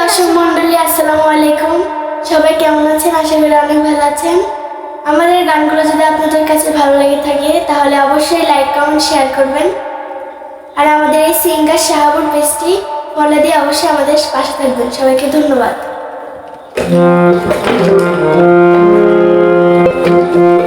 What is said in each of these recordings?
দর্শক মন্ডলী আসসালামু আলাইকুম। সবাই কেমন আছেন? আশা করি অনেক ভালো আছেন। আমাদের গানগুলো যদি আপনাদের কাছে ভালো লেগে থাকে, তাহলে অবশ্যই লাইক কমেন্ট শেয়ার করবেন। আর আমাদের এই সিঙ্গার শাহাবুর পেজটি ফলে দিয়ে অবশ্যই আমাদের পাশে থাকবেন। সবাইকে ধন্যবাদ।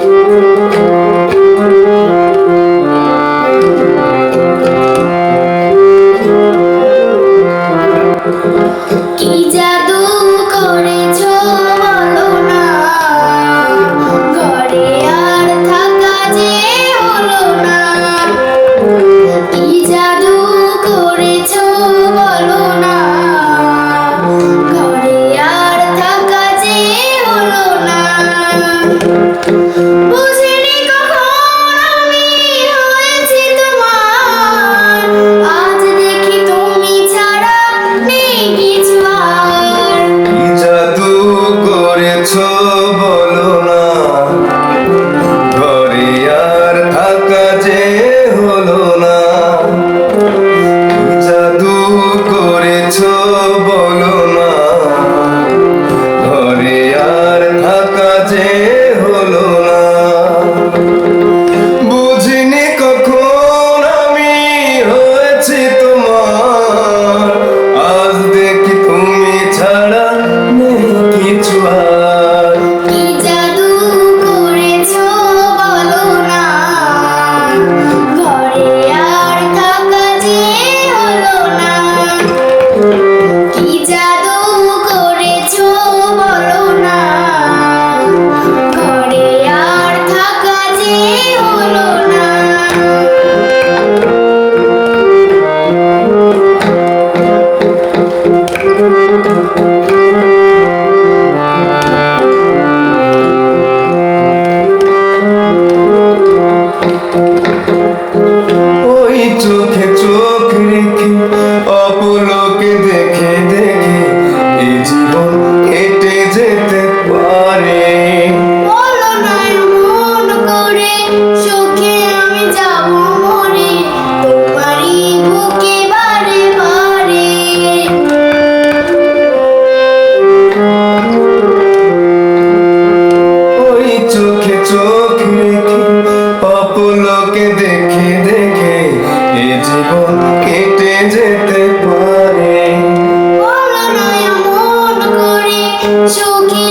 正気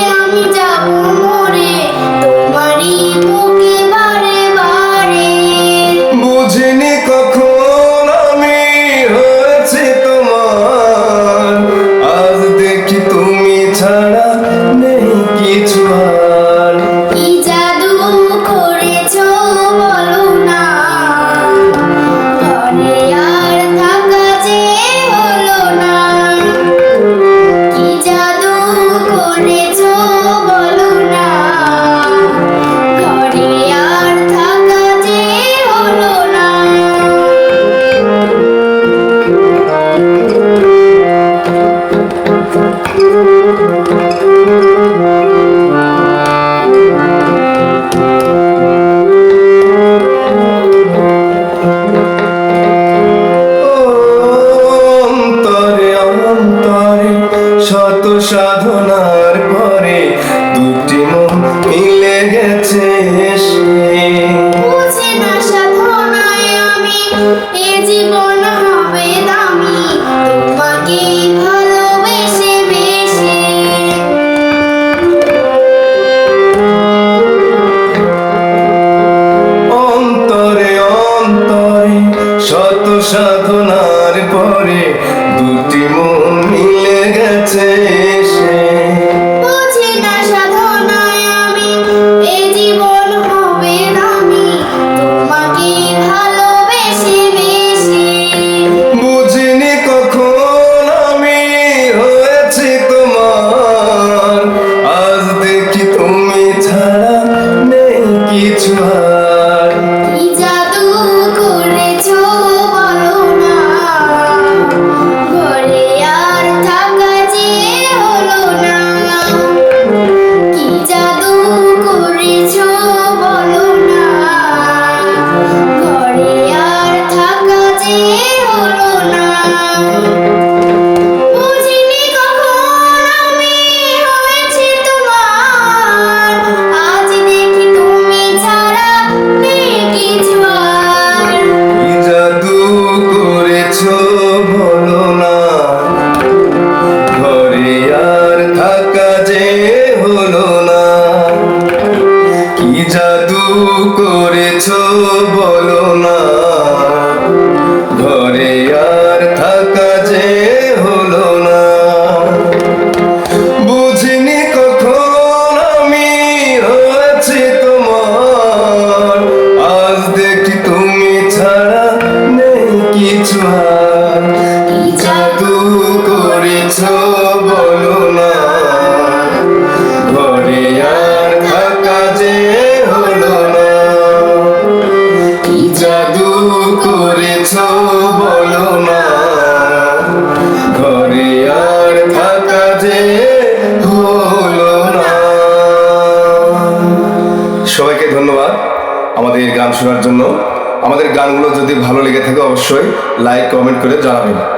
শত সাধনার পরে দুটি মন মিলে গেছে সে জীবন করেছ বলো না। ঘরে আর থাকা যে হলো না। সবাইকে ধন্যবাদ আমাদের গান শোনার জন্য। আমাদের গানগুলো যদি ভালো লেগে থাকে অবশ্যই লাইক কমেন্ট করে জানাবেন।